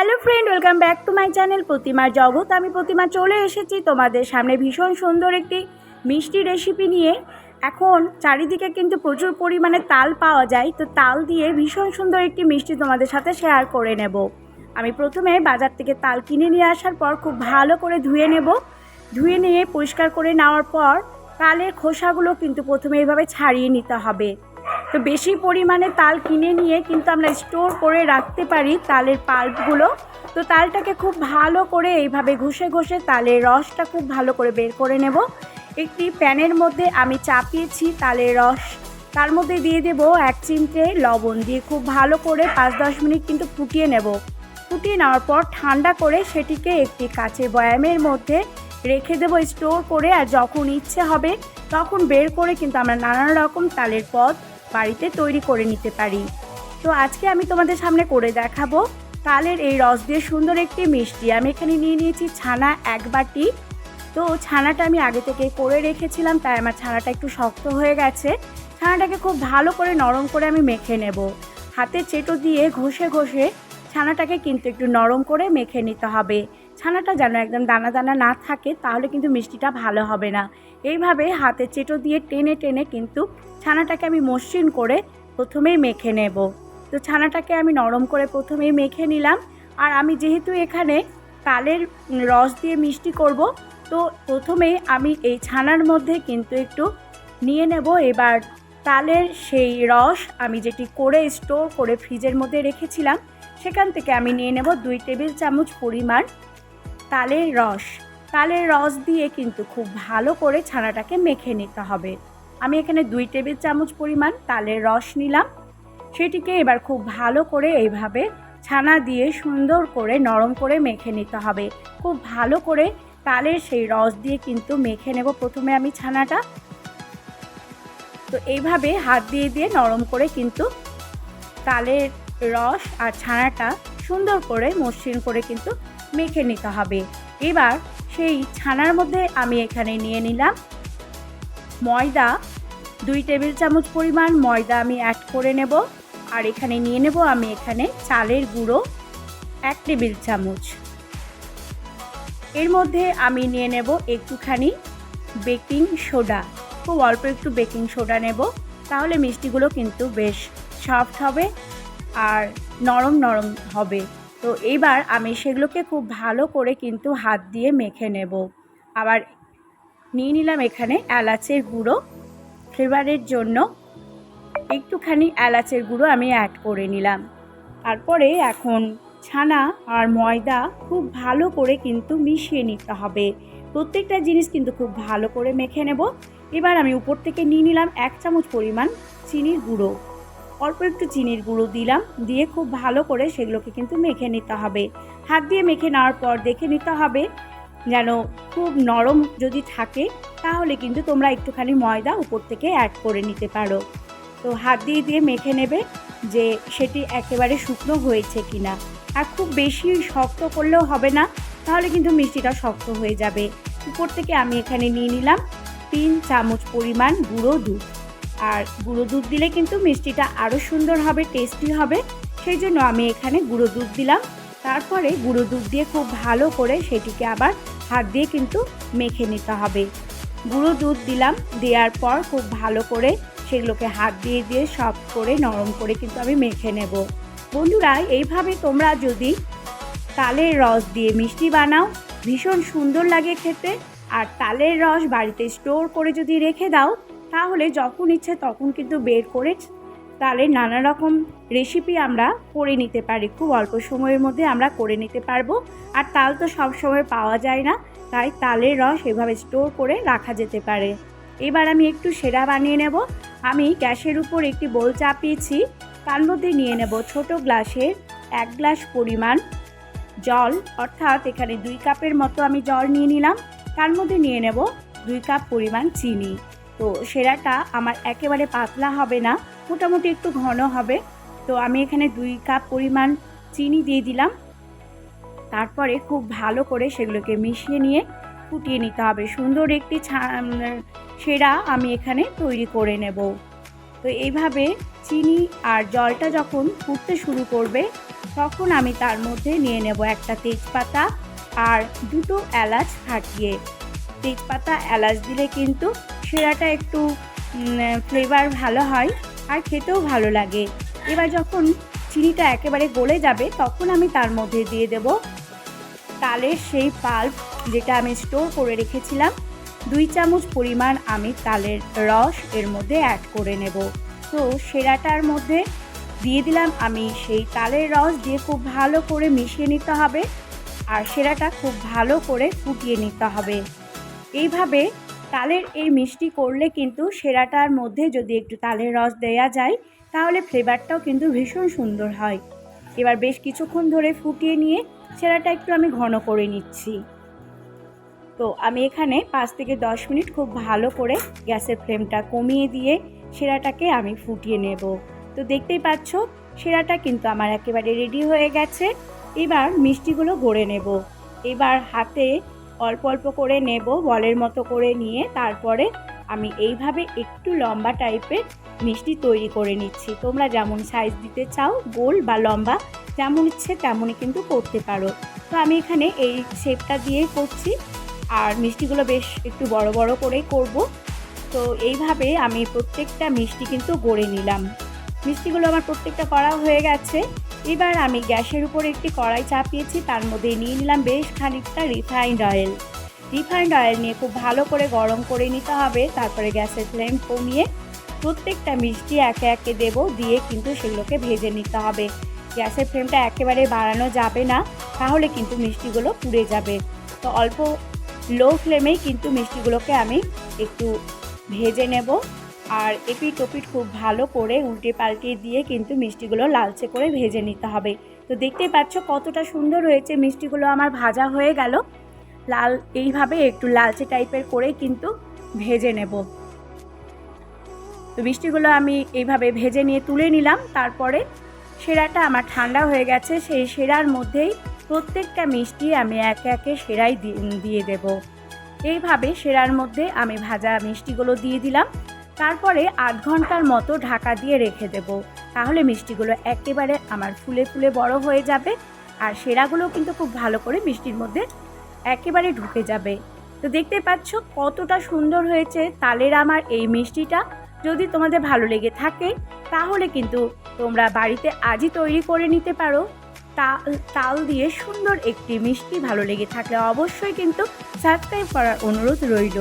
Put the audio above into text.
Hello friend, welcome back to my channel প্রতিমার জগৎ। আমি প্রতিমা চলে এসেছি তোমাদের সামনে ভীষণ সুন্দর একটি মিষ্টি রেসিপি নিয়ে। এখন চারিদিকে কিন্তু প্রচুর পরিমাণে তাল পাওয়া যায়, তো তাল দিয়ে ভীষণ সুন্দর একটি মিষ্টি তোমাদের সাথে শেয়ার করে নেব। আমি প্রথমে বাজার থেকে তাল কিনে নিয়ে আসার পর খুব ভালো করে ধুয়ে নেব। ধুয়ে নিয়ে পরিষ্কার করে নেওয়ার পর তালের খোসাগুলো কিন্তু প্রথমে এইভাবে ছাড়িয়ে নিতে হবে। তো বেশি পরিমাণে তাল কিনে নিয়ে কিন্তু আমরা স্টোর করে রাখতে পারি তালের পাল্পগুলো। তো তালটাকে খুব ভালো করে এইভাবে ঘষে ঘষে তালের রসটা খুব ভালো করে বের করে নেব। একটি প্যানের মধ্যে আমি চাপিয়েছি তালের রস। তার মধ্যে দিয়ে দেব এক চিমটে লবণ দিয়ে খুব ভালো করে পাঁচ দশ মিনিট কিন্তু ফুটিয়ে নেব। ফুটিয়ে নেওয়ার পর ঠান্ডা করে সেটিকে একটি কাচের বয়ামের মধ্যে রেখে দেবো স্টোর করে। আর যখন ইচ্ছে হবে তখন বের করে কিন্তু আমরা নানান রকম তালের পদ বাড়িতে তৈরি করে নিতে পারি। তো আজকে আমি তোমাদের সামনে করে দেখাবো তালের এই রস দিয়ে সুন্দর একটি মিষ্টি। আমি এখানে নিয়ে নিয়েছি ছানা এক বাটি। তো ছানাটা আমি আগে থেকে করে রেখেছিলাম, তাই আমার ছানাটা একটু শক্ত হয়ে গেছে। ছানাটাকে খুব ভালো করে নরম করে আমি মেখে নেব। হাতে চেটো দিয়ে ঘষে ঘষে ছানাটাকে কিন্তু একটু নরম করে মেখে নিতে হবে। ছানাটা যেন একদম দানা দানা না থাকে, তাহলে কিন্তু মিষ্টিটা ভালো হবে না। এইভাবে হাতে চেটো দিয়ে টেনে টেনে কিন্তু ছানাটাকে আমি মসৃণ করে প্রথমেই মেখে নেব। তো ছানাটাকে আমি নরম করে প্রথমেই মেখে নিলাম। আর আমি যেহেতু এখানে তালের রস দিয়ে মিষ্টি করব, তো প্রথমেই আমি এই ছানার মধ্যে কিন্তু একটু নিয়ে নেব। এবার তালের সেই রস আমি যেটি করে স্টোর করে ফ্রিজের মধ্যে রেখেছিলাম, সেখান থেকে আমি নিয়ে নেব দুই টেবিল চামচ পরিমাণ তালের রস। তালের রস দিয়ে কিন্তু খুব ভালো করে ছানাটাকে মেখে নিতে হবে। আমি এখানে দুই টেবিল চামচ পরিমাণ তালের রস নিলাম। সেটিকে এবার খুব ভালো করে এইভাবে ছানা দিয়ে সুন্দর করে নরম করে মেখে নিতে হবে। খুব ভালো করে তালের সেই রস দিয়ে কিন্তু মেখে নেব প্রথমে আমি ছানাটা। তো এইভাবে হাত দিয়ে দিয়ে নরম করে কিন্তু তালের রস আর ছানাটা সুন্দর করে মসৃণ করে কিন্তু মেখে নিতে হবে। এবার সেই ছানার মধ্যে আমি এখানে নিয়ে নিলাম ময়দা। দুই টেবিল চামচ পরিমাণ ময়দা আমি অ্যাড করে নেব। আর এখানে নিয়ে নেব আমি এখানে চালের গুঁড়ো এক টেবিল চামচ। এর মধ্যে আমি নিয়ে নেব একটুখানি বেকিং সোডা। খুব অল্প একটু বেকিং সোডা নেব। তাহলে মিষ্টিগুলো কিন্তু বেশ সফট হবে আর নরম নরম হবে। তো এবার আমি সেগুলোকে খুব ভালো করে কিন্তু হাত দিয়ে মেখে নেব। আবার নিয়ে নিলাম এখানে এলাচের গুঁড়ো। ফ্লেভারের জন্য একটুখানি এলাচের গুঁড়ো আমি অ্যাড করে নিলাম। তারপরে এখন ছানা আর ময়দা খুব ভালো করে কিন্তু মিশিয়ে নিতে হবে। প্রত্যেকটা জিনিস কিন্তু খুব ভালো করে মেখে নেব। এবার আমি উপর থেকে নিয়ে নিলাম এক চামচ পরিমাণ চিনির গুঁড়ো। অল্প একটু চিনির গুঁড়ো দিলাম, দিয়ে খুব ভালো করে সেগুলোকে কিন্তু মেখে নিতে হবে। হাত দিয়ে মেখে নেওয়ার পর দেখে নিতে হবে যেন খুব নরম যদি থাকে, তাহলে কিন্তু তোমরা একটুখানি ময়দা উপর থেকে অ্যাড করে নিতে পারো। তো হাত দিয়ে দিয়ে মেখে নেবে যে সেটি একেবারে শুকনো হয়েছে কিনা। আর খুব বেশি শক্ত করলেও হবে না, তাহলে কিন্তু মিষ্টিটা শক্ত হয়ে যাবে। উপর থেকে আমি এখানে নিয়ে নিলাম তিন চামচ পরিমাণ গুঁড়ো দুধ। আর গুঁড়ো দুধ দিলে কিন্তু মিষ্টিটা আরও সুন্দর হবে টেস্টি হবে। সেই জন্য আমি এখানে গুঁড়ো দুধ দিলাম। তারপরে গুঁড়ো দুধ দিয়ে খুব ভালো করে সেটিকে আবার হাত দিয়ে কিন্তু মেখে নিতে হবে। গুঁড়ো দুধ দিলাম, দেওয়ার পর খুব ভালো করে সেগুলোকে হাত দিয়ে দিয়ে সব করে নরম করে কিন্তু আমি মেখে নেব। বন্ধুরা, এইভাবে তোমরা যদি তালের রস দিয়ে মিষ্টি বানাও, ভীষণ সুন্দর লাগে খেতে। আর তালের রস বাড়িতে স্টোর করে যদি রেখে দাও তাহলে যখন ইচ্ছে তখন কিন্তু বের করে তালের নানা রকম রেসিপি আমরা করে নিতে পারি। খুব অল্প সময়ের মধ্যে আমরা করে নিতে পারব। আর তাল তো সব সময় পাওয়া যায় না, তাই তালের রস এভাবে স্টোর করে রাখা যেতে পারে। এবার আমি একটু সেরা বানিয়ে নেব। আমি গ্যাসের উপর একটি বোল চাপিয়েছি। তার মধ্যে নিয়ে নেব ছোট গ্লাসের এক গ্লাস পরিমাণ জল। অর্থাৎ এখানে দুই কাপের মতো আমি জল নিয়ে নিলাম। তার মধ্যে নিয়ে নেব দুই কাপ পরিমাণ চিনি। তো সেরাটা আমার একেবারে পাতলা হবে না, মোটামুটি একটু ঘন হবে। তো আমি এখানে দুই কাপ পরিমাণ চিনি দিয়ে দিলাম। তারপরে খুব ভালো করে সেগুলোকে মিশিয়ে নিয়ে ফুটিয়ে নিতে হবে। সুন্দর একটি সেরা আমি এখানে তৈরি করে নেব। তো এইভাবে চিনি আর জলটা যখন ফুটতে শুরু করবে, তখন আমি তার মধ্যে নিয়ে নেব একটা তেজপাতা আর দুটো এলাচ ফাটিয়ে। তেজপাতা, এলাচ দিলে কিন্তু সেরাটা একটু ফ্লেভার ভালো হয় আর খেতেও ভালো লাগে। এবার যখন চিনিটা একেবারে গলে যাবে, তখন আমি তার মধ্যে দিয়ে দেব তালের সেই পাল্প যেটা আমি স্টোর করে রেখেছিলাম। দুই চামচ পরিমাণ আমি তালের রস এর মধ্যে অ্যাড করে নেব। তো সেরাটার মধ্যে দিয়ে দিলাম আমি সেই তালের রস দিয়ে খুব ভালো করে মিশিয়ে নিতে হবে। আর সেরাটা খুব ভালো করে ফুটিয়ে নিতে হবে। এইভাবে তালের এই মিষ্টি করলে কিন্তু সেরাটার মধ্যে যদি একটু তালের রস দেয়া যায়, তাহলে ফ্লেভারটাও কিন্তু ভীষণ সুন্দর হয়। এবার বেশ কিছুক্ষণ ধরে ফুটিয়ে নিয়ে সেরাটা একটু আমি ঘন করে নিচ্ছি। তো আমি এখানে পাঁচ থেকে দশ মিনিট খুব ভালো করে গ্যাসের ফ্লেমটা কমিয়ে দিয়ে সেরাটাকে আমি ফুটিয়ে নেব। তো দেখতেই পাচ্ছ, সেরাটা কিন্তু আমার একেবারে রেডি হয়ে গেছে। এবার মিষ্টিগুলো গড়ে নেব। এবার হাতে অল্প অল্প করে নেব, বলের মতো করে নিয়ে তারপরে আমি এইভাবে একটু লম্বা টাইপের মিষ্টি তৈরি করে নিচ্ছি। তোমরা যেমন সাইজ দিতে চাও, গোল বা লম্বা, যেমন ইচ্ছে তেমনই কিন্তু করতে পারো। তো আমি এখানে এই শেপটা দিয়েই করছি আর মিষ্টিগুলো বেশ একটু বড় বড় করেই করব। তো এইভাবে আমি প্রত্যেকটা মিষ্টি কিন্তু গড়ে নিলাম। মিষ্টিগুলো আমার প্রত্যেকটা করা হয়ে গেছে। এবার আমি গ্যাসের উপর একটি কড়াই চাপিয়েছি, তার মধ্যে নিয়ে নিলাম বেশ খানিকটা রিফাইন্ড অয়েল। রিফাইন্ড অয়েল নিয়ে খুব ভালো করে গরম করে নিতে হবে, তারপরে গ্যাসের ফ্লেম কমিয়ে প্রত্যেকটা মিষ্টি একে একে দেব, দিয়ে কিন্তু সেগুলোকে ভেজে নিতে হবে। গ্যাসের ফ্লেমটা একেবারে বাড়ানো যাবে না, তাহলে কিন্তু মিষ্টিগুলো পুড়ে যাবে। তো অল্প লো ফ্লেমেই কিন্তু মিষ্টিগুলোকে আমি একটু ভেজে নেব। আর এপিট ওপিট খুব ভালো করে উল্টে পাল্টে দিয়ে কিন্তু মিষ্টিগুলো লালচে করে ভেজে নিতে হবে। তো দেখতেই পাচ্ছ কতটা সুন্দর হয়েছে মিষ্টিগুলো আমার ভাজা হয়ে গেল। লাল, এইভাবে একটু লালচে টাইপের করে কিন্তু ভেজে নেব। তো মিষ্টিগুলো আমি এইভাবে ভেজে নিয়ে তুলে নিলাম। তারপরে সেরাটা আমার ঠান্ডা হয়ে গেছে, সেই সেরার মধ্যেই প্রত্যেকটা মিষ্টি আমি একে একে সেরাই দিয়ে দেব। এইভাবে সেরার মধ্যে আমি ভাজা মিষ্টিগুলো দিয়ে দিলাম। তারপরে আধ ঘণ্টার মতো ঢাকা দিয়ে রেখে দেব। তাহলে মিষ্টিগুলো একেবারে আমার ফুলে ফুলে বড় হয়ে যাবে আর সেরাগুলো কিন্তু খুব ভালো করে মিষ্টির মধ্যে একেবারে ঢুকে যাবে। তো দেখতে পাচ্ছ কতটা সুন্দর হয়েছে তালের আমার এই মিষ্টিটা। যদি তোমাদের ভালো লেগে থাকে তাহলে কিন্তু তোমরা বাড়িতে আজই তৈরি করে নিতে পারো। তাল তাল দিয়ে সুন্দর একটি মিষ্টি ভালো লেগে থাকলে অবশ্যই কিন্তু সাবস্ক্রাইব করার অনুরোধ রইল।